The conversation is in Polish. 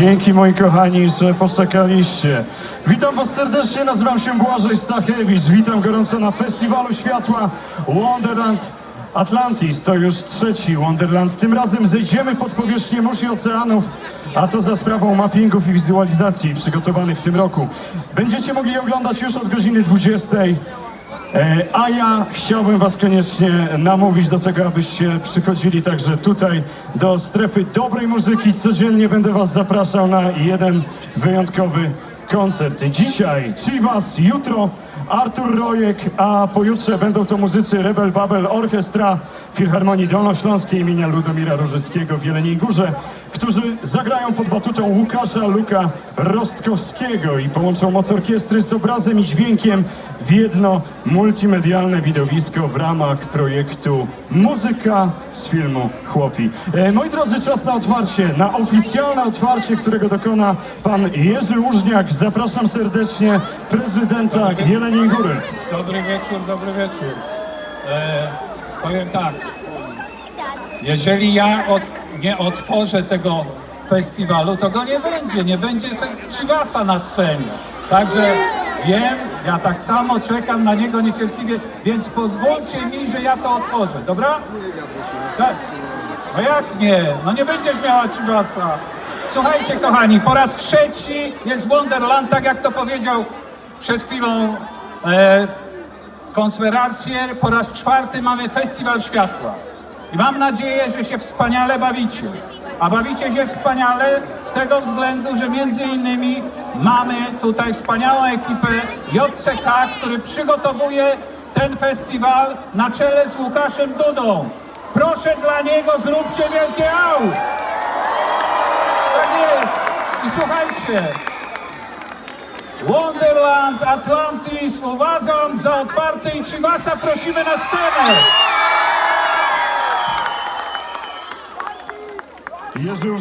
Dzięki moi kochani, że poczekaliście. Witam was serdecznie, nazywam się Błażej Stachewicz. Witam gorąco na Festiwalu Światła Wonderland Atlantis. To już trzeci Wonderland. Tym razem zejdziemy pod powierzchnię mórz i oceanów, a to za sprawą mappingów i wizualizacji przygotowanych w tym roku. Będziecie mogli oglądać już od godziny 20. E, A ja chciałbym Was koniecznie namówić do tego, abyście przychodzili także tutaj do strefy dobrej muzyki. Codziennie będę Was zapraszał na jeden wyjątkowy koncert. Dzisiaj Chivas, jutro Artur Rojek, a pojutrze będą to muzycy Rebel Babel Orchestra Filharmonii Dolnośląskiej imienia Ludomira Różyckiego w Jeleniej Górze, którzy zagrają pod batutą Łukasza Luka Rostkowskiego i połączą moc orkiestry z obrazem i dźwiękiem w jedno multimedialne widowisko w ramach projektu Muzyka z filmu Chłopi. E, moi drodzy, czas na otwarcie, na oficjalne otwarcie, którego dokona pan Jerzy Łużniak. Zapraszam serdecznie prezydenta Jeleniej Dobry wieczór, dobry wieczór. E, powiem tak. Jeżeli ja od, nie otworzę tego festiwalu, to go nie będzie. Nie będzie Chivasa na scenie. Także wiem, ja tak samo czekam na niego niecierpliwie, więc pozwólcie mi, że ja to otworzę, dobra? Tak. No jak nie? No nie będziesz miała Chivasa. Słuchajcie kochani, po raz trzeci jest Wonderland, tak jak to powiedział przed chwilą konferencję. Po raz czwarty mamy Festiwal Światła. I mam nadzieję, że się wspaniale bawicie. A bawicie się wspaniale z tego względu, że między innymi mamy tutaj wspaniałą ekipę JCK, który przygotowuje ten festiwal na czele z Łukaszem Dudą. Proszę dla niego zróbcie wielkie au! Tak jest! I słuchajcie, Wonderland Atlantis uważam za otwarte i Trzywasa prosimy na scenę! Łużniak.